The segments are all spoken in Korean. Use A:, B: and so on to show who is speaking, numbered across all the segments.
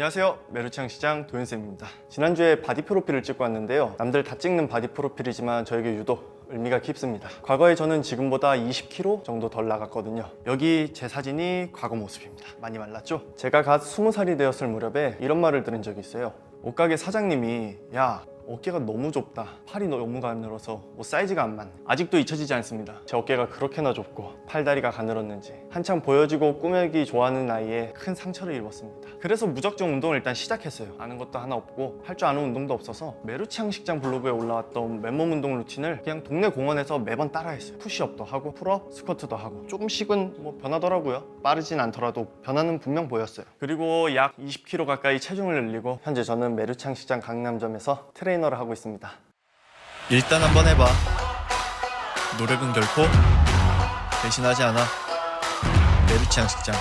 A: 안녕하세요. 메르창 시장 도현쌤입니다. 지난주에 바디 프로필을 찍고 왔는데요. 남들 다 찍는 바디 프로필이지만 저에게 유독 의미가 깊습니다. 과거에 저는 지금보다 20kg 정도 덜 나갔거든요. 여기 제 사진이 과거 모습입니다. 많이 말랐죠? 제가 갓 20살이 되었을 무렵에 이런 말을 들은 적이 있어요. 옷가게 사장님이 야 어깨가 너무 좁다. 팔이 너무 가늘어서 옷 사이즈가 안 맞네. 아직도 잊혀지지 않습니다. 제 어깨가 그렇게나 좁고 팔다리가 가늘었는지 한창 보여지고 꾸며기 좋아하는 나이에 큰 상처를 입었습니다. 그래서 무작정 운동을 일단 시작했어요. 아는 것도 하나 없고 할 줄 아는 운동도 없어서 메루치앙 식장 블로그에 올라왔던 맨몸 운동 루틴을 그냥 동네 공원에서 매번 따라했어요. 푸시업도 하고 풀업 스쿼트도 하고. 조금씩은 뭐 변하더라고요. 빠르진 않더라도 변화는 분명 보였어요. 그리고 약 20kg 가까이 체중을 늘리고 현재 저는 메루창 시장 강남점에서 트레이너 를 하고 있습니다
B: 일단 한번 해봐. 노력은 결코 배신하지 않아. 메르치앙 식장.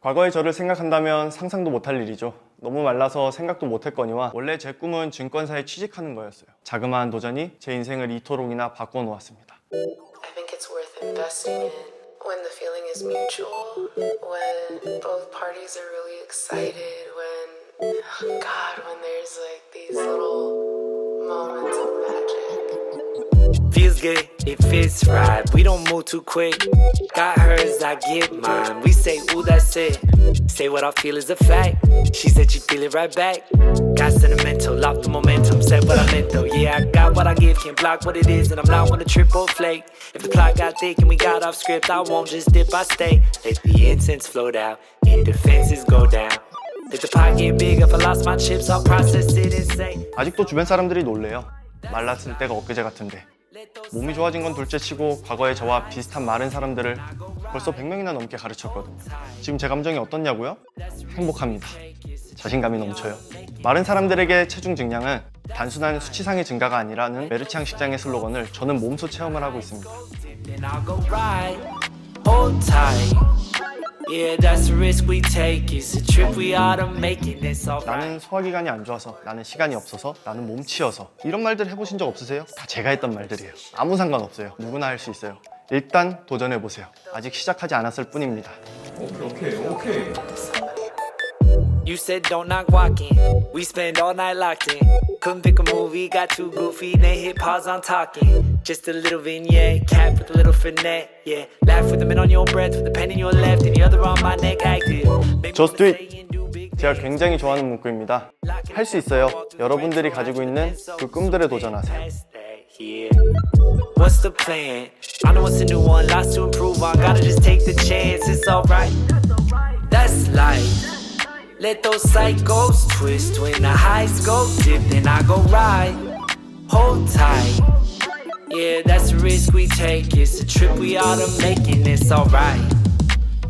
A: 과거의 저를 생각한다면 상상도 못할 일이죠. 너무 말라서 생각도 못했거니와 원래 제 꿈은 증권사에 취직하는 거였어요. 자그마한 도전이 제 인생을 이토록이나 바꿔놓았습니다.
C: I think it's worth investing in when the feeling is mutual, when both parties are really excited, when, God, when there's like these little moments of magic.
D: Feels good, it fits right. We don't move too quick. Got hers, I get mine. We say, ooh, that's it. Say what I feel is a fact. She said she feel it right back. Got sentimental, locked the momentum. Said what I meant though. Yeah, I got what I give, can't block what it is, and I'm not one to trip or flake. If the plot got thick and we got off script, I won't just dip, I stay. Let the incense float out and defenses go down. Let the pot get big. If I lost my chips, I'll process it and say.
A: 아직도 주변 사람들이 놀래요. 말랐을 때가 엊그제 같은데. 몸이 좋아진 건 둘째치고 과거의 저와 비슷한 마른 사람들을 벌써 100명이나 넘게 가르쳤거든요. 지금 제 감정이 어떻냐고요? 행복합니다. 자신감이 넘쳐요. 마른 사람들에게 체중 증량은 단순한 수치상의 증가가 아니라는 메르치앙 식장의 슬로건을 저는 몸소 체험을 하고 있습니다.
D: then I'll go right. Hold tight. Yeah, that's the risk we take. It's a trip we ought to make it. That's alright.
A: 나는 소화기관이 안 좋아서, 나는 시간이 없어서, 나는 몸치여서 이런 말들 해보신 적 없으세요? 다 제가 했던 말들이에요. 아무 상관 없어요. 누구나 할 수 있어요. 일단 도전해보세요. 아직 시작하지 않았을 뿐입니다.
D: You said don't knock walking. We spend all night locked in. Couldn't pick a movie, got too goofy, then hit pause on talking. Just a little vignette, cap with a little finesse. Yeah, laugh with the mint on your breath, with the pen in your left and the other on my neck. Active.
A: Just do it. 제가 굉장히 좋아하는 문구입니다. 할 수 있어요. 여러분들이 가지고 있는 그 꿈들에 도전하세요.
D: Yeah. What's the plan? I know it's a new one, lots to improve on. Gotta just take the chance, it's alright. Let those cycles twist when the highs go dip, then I go right. Hold tight. Yeah, that's the risk we take. It's a trip we oughta make, and it's alright.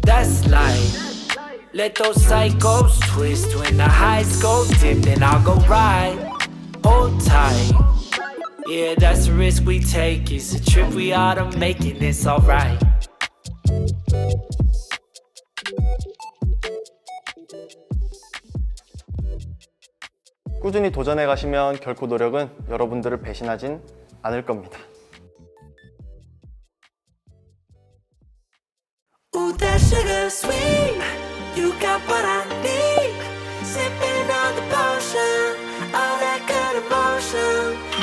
D: That's life. Let those cycles twist when the highs go dip, then I'll go right. Hold tight. Yeah, that's the risk we take. It's a trip we oughta make, and it's alright.
A: 꾸준히 도전해 가시면 결코 노력은 여러분들을 배신하진 않을 겁니다.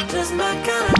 E: Just my kind of